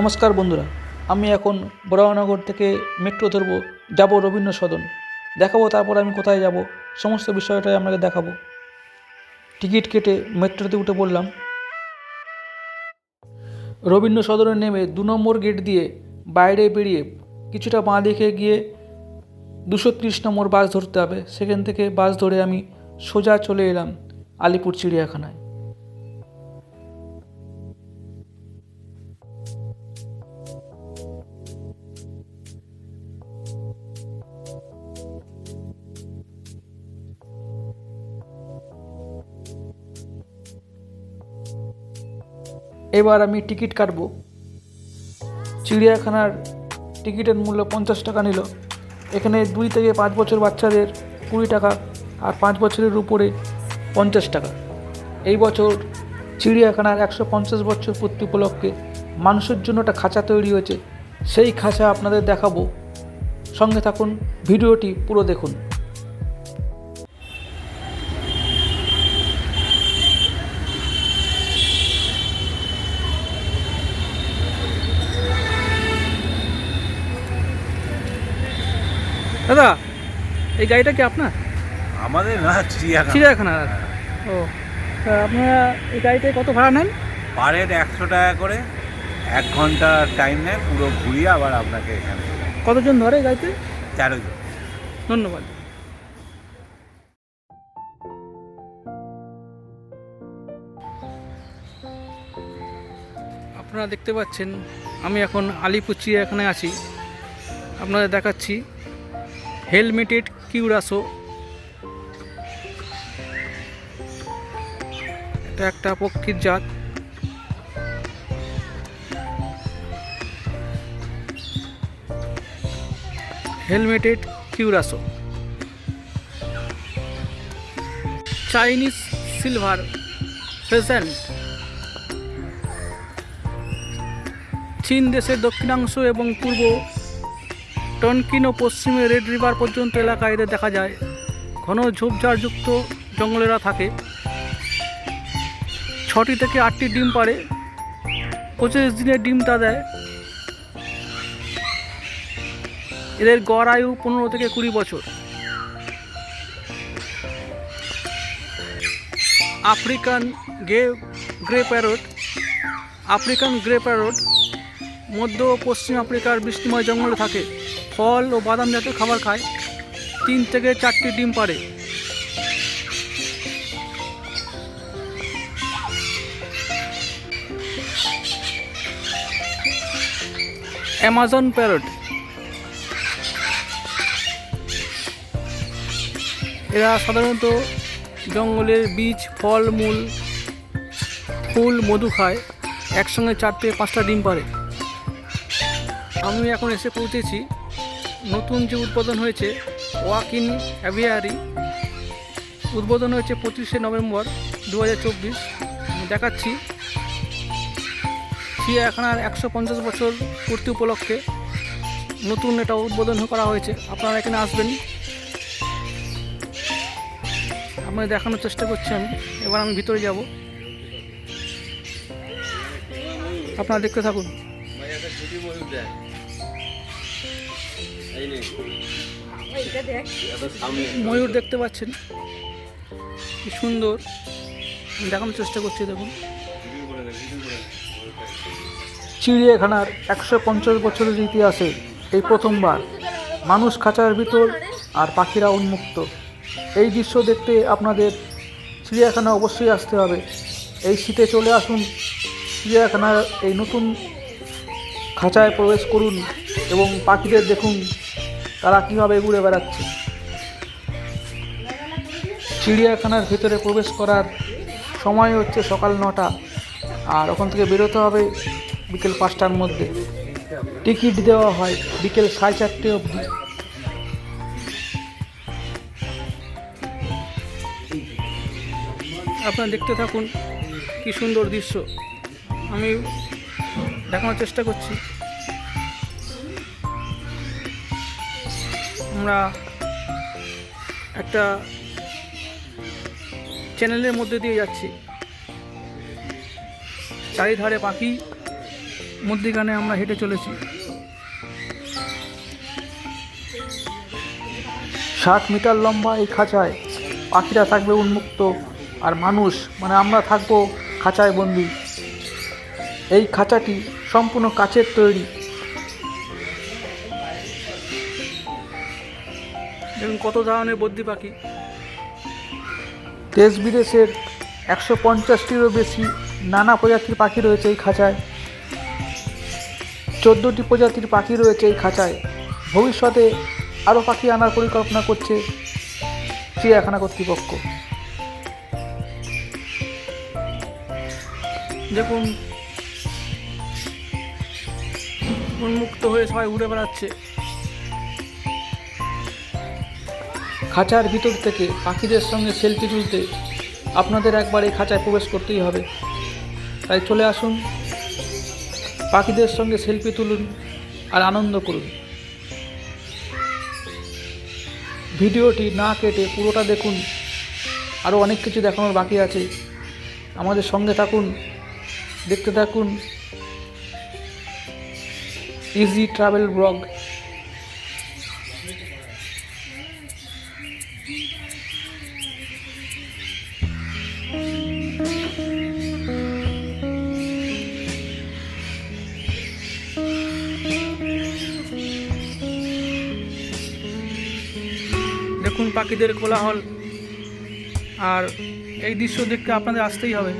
নমস্কার বন্ধুরা, আমি এখন বরাহনগর থেকে মেট্রো ধরবো, যাব রবীন্দ্র সদন দেখাবো তারপর আমি কোথায় যাব, সমস্ত বিষয়টাই আপনাকে দেখাবো। টিকিট কেটে মেট্রোতে উঠে পড়লাম। রবীন্দ্র সদনে নেমে দু নম্বর গেট দিয়ে বাইরে বেরিয়ে কিছুটা বাঁ দিকে গিয়ে দুশো ত্রিশ নম্বর বাস ধরতে হবে। সেখান থেকে বাস ধরে আমি সোজা চলে এলাম আলিপুর চিড়িয়াখানায়। এবার আমি টিকিট কাটবো। চিড়িয়াখানার টিকিটের মূল্য পঞ্চাশ টাকা নিল। এখানে দুই থেকে পাঁচ বছর বাচ্চাদের কুড়ি টাকা আর পাঁচ বছরের উপরে পঞ্চাশ টাকা। এই বছর চিড়িয়াখানার একশো পঞ্চাশ বছর পূর্তি উপলক্ষে মানুষের জন্য একটা খাঁচা তৈরি হয়েছে। সেই খাঁচা আপনাদের দেখাবো। সঙ্গে থাকুন, ভিডিওটি পুরো দেখুন। দাদা এই গাড়িটা কি আপনার? আমাদের না চিড়িয়াখানা। চিড়িয়াখানার ও আপনারা এই গাড়িটায় কত ভাড়া নেন? পার হেড একশো টাকা করে। এক ঘণ্টা টাইম নেয় পুরো ঘুরিয়ে আবার আপনাকে এখানে কতজন ধরে গাড়িতে? তেরো জন ধন্যবাদ। আপনারা দেখতে পাচ্ছেন আমি এখন আলিপুর চিড়িয়াখানায় আছি। আপনাদের দেখাচ্ছি হেলমেটেড কিউরাসো। এটা একটা পক্ষীর জাত। Helmeted curassow. Chinese silver pheasant চীন দেশের দক্ষিণাংশ এবং পূর্ব টনকিন ও পশ্চিমে রেড রিভার পর্যন্ত এলাকায় এদের দেখা যায়। ঘন ঝোপঝাড়যুক্ত জঙ্গলেরা থাকে। ছটি থেকে আটটি ডিম পারে পঁচিশ দিনের ডিমটা দেয়। এদের গড় আয়ু পনেরো থেকে কুড়ি বছর। আফ্রিকান গে grey parrot African grey parrot মধ্য ও পশ্চিম আফ্রিকার বৃষ্টিময় জঙ্গলে থাকে। ফল ও বাদাম জাতীয় খাবার খায়। তিন থেকে চারটি ডিম পারে। Amazon parrot. এরা সাধারণত জঙ্গলের বীজ, ফল, মূল, ফুল, মধু খায়। একসঙ্গে চার থেকে পাঁচটা ডিম পারে। আমি এখন এসে পৌঁছেছি। নতুন যে উদ্বোধন হয়েছে, ওয়াক ইন অ্যাভিয়ারি, উদ্বোধন হয়েছে পঁচিশে নভেম্বর দু হাজার চব্বিশ দেখাচ্ছি। চিড়িয়াখানার একশো পঞ্চাশ বছর পূর্তি উপলক্ষে নতুন এটা উদ্বোধন করা হয়েছে। আপনারা এখানে আসবেন। আপনাদের দেখানোর চেষ্টা করছি আমি। এবার আমি ভিতরে যাব। আপনারা দেখতে থাকুন। ময়ূর দেখতে পাচ্ছেন। কি সুন্দর। দেখানোর চেষ্টা করছি, দেখুন। চিড়িয়াখানার একশো পঞ্চাশ বছরের ইতিহাসে এই প্রথমবার মানুষ খাঁচার ভিতর আর পাখিরা উন্মুক্ত। এই দৃশ্য দেখতে আপনাদের চিড়িয়াখানা অবশ্যই আসতে হবে। এই শীতে চলে আসুন, চিড়িয়াখানার এই নতুন খাঁচায় প্রবেশ করুন এবং পাখিদের দেখুন। তারা কীভাবে ঘুরে বেড়াচ্ছে? চিড়িয়াখানার ভেতরে প্রবেশ করার সময় হচ্ছে সকাল নটা, আর ওখান থেকে বেরোতে হবে বিকেল পাঁচটার মধ্যে। টিকিট দেওয়া হয় বিকেল সাড়ে চারটে অবধি। আপনারা দেখতে থাকুন, কি সুন্দর দৃশ্য। আমি দেখানোর চেষ্টা করছি। আমরা একটা চ্যানেলের মধ্যে দিয়ে যাচ্ছি। চারিধারে পাখি, মধ্যিখানে আমরা হেঁটে চলেছি। ষাট মিটার লম্বা এই খাঁচায় পাখিরা থাকবে উন্মুক্ত আর মানুষ মানে আমরা থাকব খাঁচায় বন্দি। এই খাঁচাটি সম্পূর্ণ কাচের তৈরি। দেখুন কত ধরনের বদ্যি পাখি? দেশ বিদেশের একশো পঞ্চাশটিরও বেশি নানা প্রজাতির পাখি রয়েছে এই খাঁচায়। চোদ্দোটি প্রজাতির পাখি রয়েছে এই খাঁচায়। ভবিষ্যতে আরও পাখি আনার পরিকল্পনা করছে চিড়িয়াখানা কর্তৃপক্ষ। দেখুন উন্মুক্ত হয়ে সবাই উড়ে বেড়াচ্ছে। খাঁচার ভিতর থেকে পাখিদের সঙ্গে সেলফি তুলতে আপনাদের একবার এই খাঁচায় প্রবেশ করতেই হবে। তাই চলে আসুন, পাখিদের সঙ্গে সেলফি তুলুন আর আনন্দ করুন। ভিডিওটি না কেটে পুরোটা দেখুন, আরও অনেক কিছু দেখানোর বাকি আছে। আমাদের সঙ্গে থাকুন, দেখতে থাকুন। ইজি ট্রাভেল ব্লগ দেখুন পাখিদের কোলাহল। আর এই দৃশ্য দেখতে আপনাদের আসতেই হবে।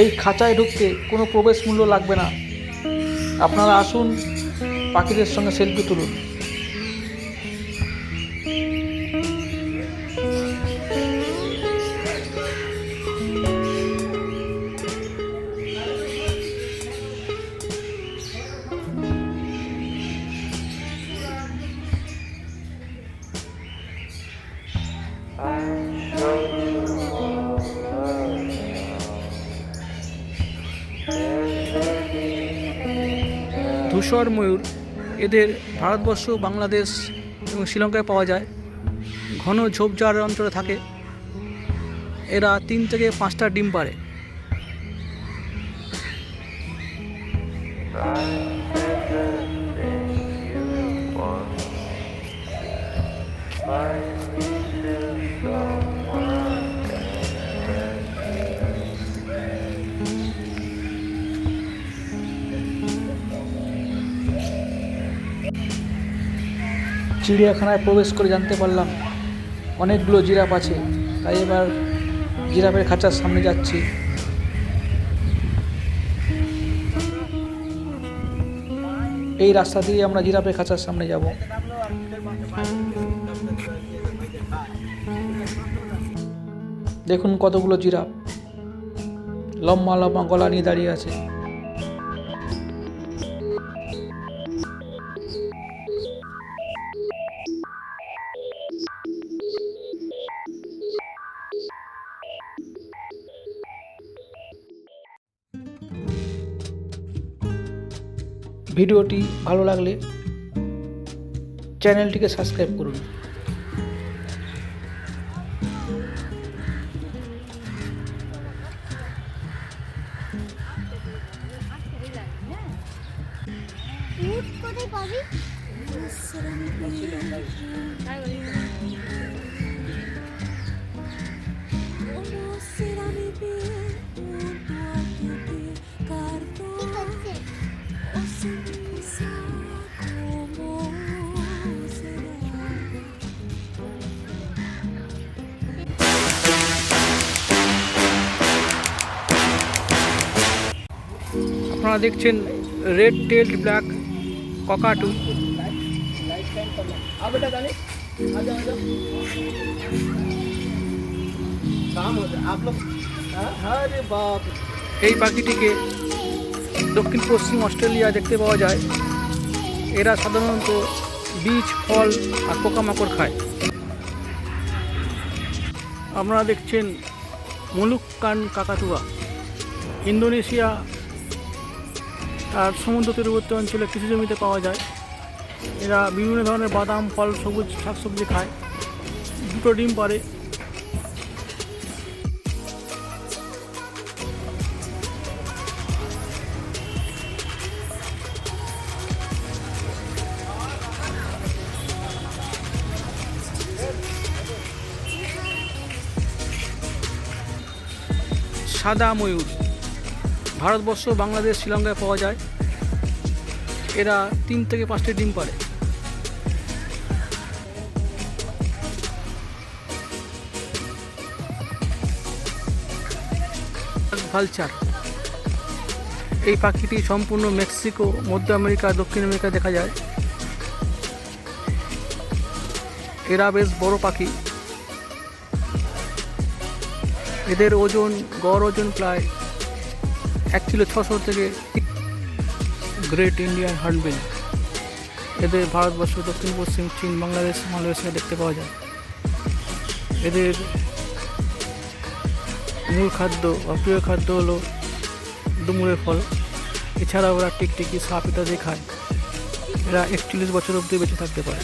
এই খাঁচায় ঢুকতে কোনো প্রবেশ মূল্য লাগবে না। আপনারা আসুন, পাখিদের সঙ্গে সেলফি তুলুন। ধূসর ময়ূর, এদের ভারতবর্ষ, বাংলাদেশ এবং শ্রীলঙ্কায় পাওয়া যায়। ঘন ঝোপঝাড় অঞ্চলে থাকে। এরা তিন থেকে পাঁচটা ডিম পারে চিড়িয়াখানায় প্রবেশ করে জানতে পারলাম, অনেকগুলো জিরাফ আছে। তাই এবার জিরাফের খাঁচার সামনে যাচ্ছি। এই রাস্তা দিয়ে আমরা জিরাফের খাঁচার সামনে যাব। দেখুন কতগুলো জিরাফ। লম্বা লম্বা গলা নিয়ে দাঁড়িয়ে আছে। ভিডিওটি ভালো লাগলে চ্যানেলটিকে সাবস্ক্রাইব করুন। আপনারা দেখছেন রেড টেলড ব্ল্যাক ককাটু এই পাখিটিকে দক্ষিণ পশ্চিম অস্ট্রেলিয়া দেখতে পাওয়া যায়। এরা সাধারণত বীজ, ফল আর পোকামাকড় খায়। আপনারা দেখছেন মুলুক কান কাকাতুয়া। ইন্দোনেশিয়া আর সমুদ্র তীরবর্তী অঞ্চলে কৃষি জমিতে পাওয়া যায়। এরা বিভিন্ন ধরনের বাদাম, ফল, সবুজ শাকসবজি খায়। দুটো ডিম পারে। সাদা ময়ূর। ভারতবর্ষ, বাংলাদেশ, শ্রীলঙ্কায় পাওয়া যায়। এরা তিন থেকে পাঁচটি ডিম পারে। ভালচার এই পাখিটি সম্পূর্ণ মেক্সিকো, মধ্য আমেরিকা, দক্ষিণ আমেরিকা দেখা যায়। এরা বেশ বড় পাখি। এদের ওজন, গড় ওজন প্রায় এক কিলো ছশো থেকে গ্রেট ইন্ডিয়ান হার্নবিল এদের ভারতবর্ষ, দক্ষিণ, পশ্চিম, চীন, বাংলাদেশ, মালয়েশিয়া দেখতে পাওয়া যায়। এদের মূল খাদ্য বা প্রিয় খাদ্য হলো ডুমুরের ফল। এছাড়া ওরা টিকটিকি সাপ ইত্যাদি খায়। এরা একচল্লিশ বছর অবধি বেঁচে থাকতে পারে।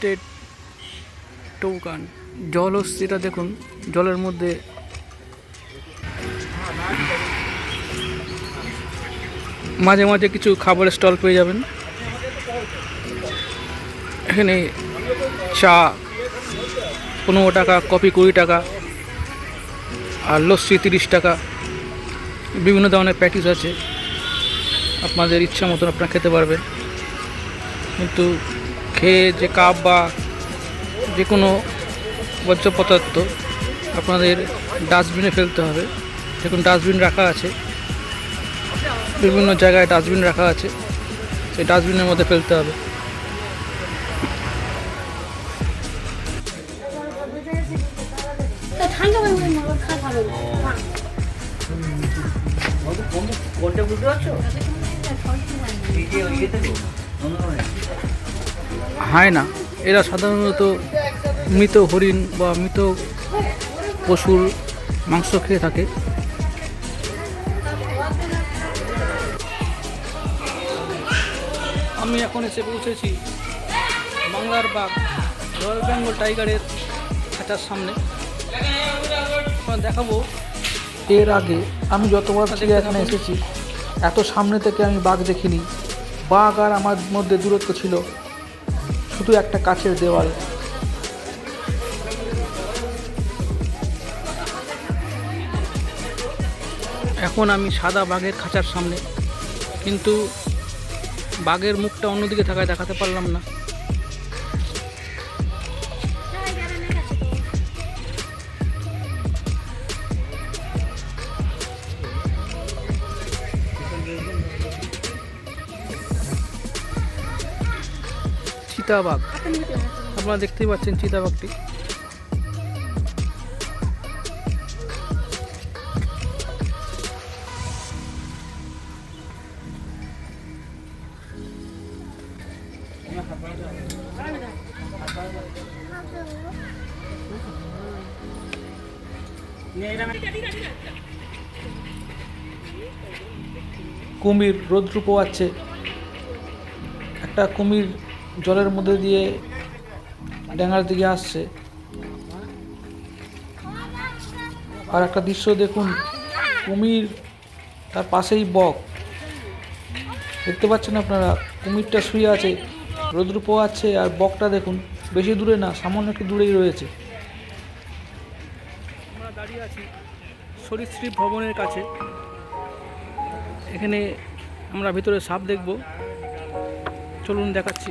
Breasted toucan. জল এটা দেখুন, জলের মধ্যে মাঝে মাঝে কিছু খাবারের স্টল পেয়ে যাবেন। এখানে চা, পনেরো টাকা, কফি কুড়ি টাকা, আর লস্যি তিরিশ টাকা। বিভিন্ন ধরনের প্যাটিস আছে। আপনাদের ইচ্ছা মতন আপনারা খেতে পারবেন। কিন্তু খেয়ে যে কাপ বা যে কোনো বর্জ্য পদার্থ আপনাদের ডাস্টবিনে ফেলতে হবে। দেখুন ডাস্টবিন রাখা আছে। বিভিন্ন জায়গায় ডাস্টবিন রাখা আছে। সেই ডাস্টবিনের মধ্যে ফেলতে হবে। ঠান্ডা হয়ে গেলে হয় না। এরা সাধারণত মৃত হরিণ বা মৃত পশুর মাংস খেয়ে থাকে। আমি এখন এসে পৌঁছেছি বাংলার বাঘ রয়্যাল বেঙ্গল টাইগারের খাঁচার সামনে। দেখাবো এর আগে আমি যতবার এখানে এসেছি এত সামনে থেকে আমি বাঘ দেখিনি। বাঘ আর আমার মধ্যে দূরত্ব ছিল শুধু একটা কাছের দেওয়াল। এখন আমি সাদা বাঘের খাঁচার সামনে, কিন্তু বাঘের মুখটা অন্যদিকে থাকায় দেখাতে পারলাম না। চিতাবাঘ। আপনারা দেখতেই পাচ্ছেন চিতাবাঘটি। কুমির রৌদ্র পোয়াচ্ছে একটা কুমির জলের মধ্যে দিয়ে ড্যাঙার দিকে আসছে। আর একটা দৃশ্য দেখুন, কুমির তার পাশেই বক। দেখতে পাচ্ছেন আপনারা, কুমিরটা শুয়ে আছে, রৌদ্র পোয়াচ্ছে আর বকটা দেখুন, বেশি দূরে না, সামান্য একটু দূরেই রয়েছে। আমরা দাঁড়িয়ে আছি সরীসৃপ ভবনের কাছে। এখানে আমরা ভিতরে সাপ দেখব। চলুন দেখাচ্ছি।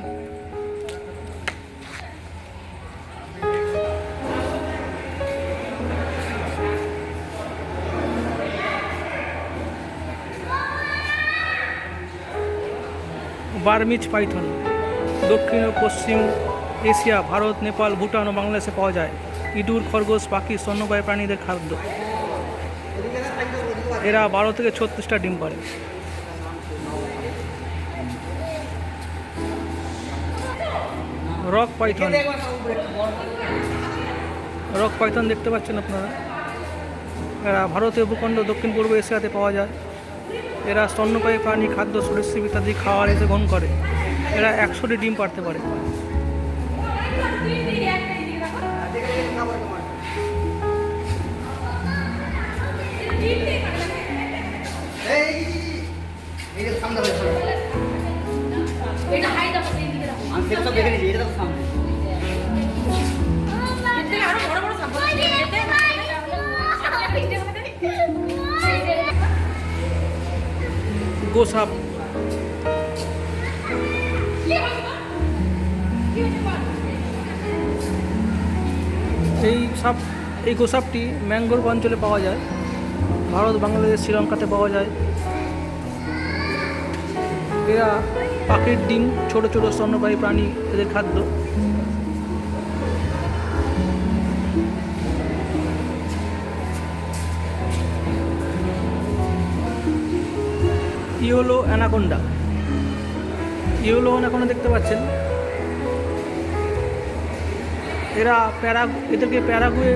বার্মিজ পাইথন, দক্ষিণ ও পশ্চিম এশিয়া, ভারত, নেপাল, ভুটান ও বাংলাদেশে পাওয়া যায়। ইঁদুর, খরগোশ, পাখি, স্তন্যপায়ী প্রাণীদের খাদ্য। এরা বারো থেকে ছত্রিশটা ডিম পারে। রক পাইথন রক পাইথন দেখতে পাচ্ছেন আপনারা এরা ভারতীয় ভূখণ্ড দক্ষিণ পূর্ব এশিয়াতে পাওয়া যায় এরা স্তন্যপায়ী প্রাণী খাদ্য সরীসৃপ ইত্যাদি খাওয়ার এসে গ্রহণ করে এরা একশোটি ডিম পারতে পারে এটা গোসাপ। এই সাপ, এই গোসাপটি ম্যাঙ্গোর অঞ্চলে পাওয়া যায়। ভারত, বাংলাদেশ, শ্রীলঙ্কাতে পাওয়া যায়। এরা পাখির ডিম, ছোট ছোট স্তন্যপায়ী প্রাণী, এদের খাদ্য। Yellow anaconda. ইয়োলো অ্যানাকোন্ডা দেখতে পাচ্ছেন? এরা প্যারা এদেরকে প্যারাগুয়ে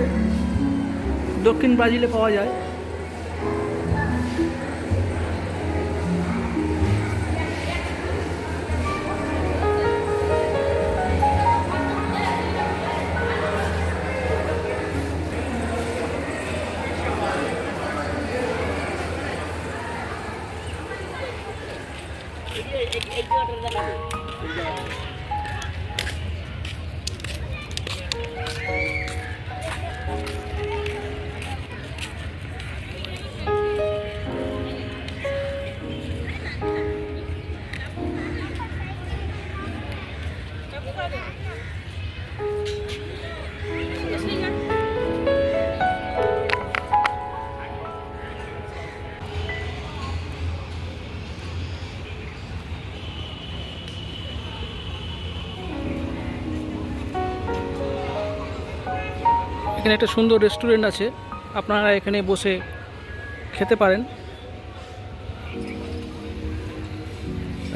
দক্ষিণ ব্রাজিলে পাওয়া যায়। Thank. এখানে একটা সুন্দর রেস্টুরেন্ট আছে, আপনারা এখানে বসে খেতে পারেন।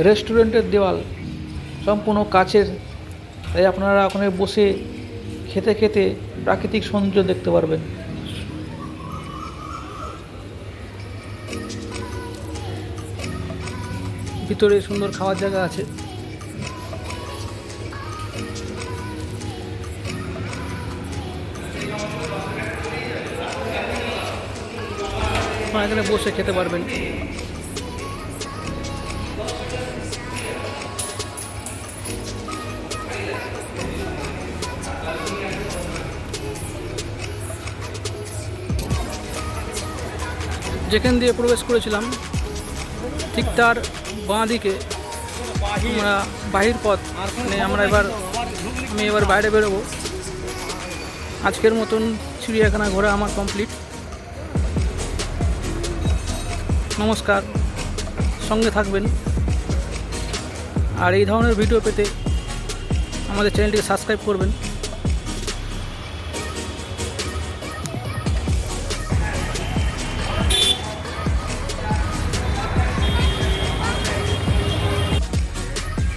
রেস্টুরেন্টের দেওয়াল সম্পূর্ণ কাচের, তাই আপনারা ওখানে বসে খেতে খেতে প্রাকৃতিক সৌন্দর্য দেখতে পারবেন। ভিতরে সুন্দর খাওয়ার জায়গা আছে। আপনারা এখানে বসে খেতে পারবেন। যেখান দিয়ে প্রবেশ করেছিলাম, ঠিক তার বাঁ দিকে আমরা বাহির পথ মানে আমরা এবার, আমি এবার বাইরে বেরোবো। আজকের মতন চিড়িয়াখানা ঘোরা আমার কমপ্লিট নমস্কার। সঙ্গে থাকবেন। আর এই ধরনের ভিডিও পেতে আমাদের চ্যানেলটিকে সাবস্ক্রাইব করবেন।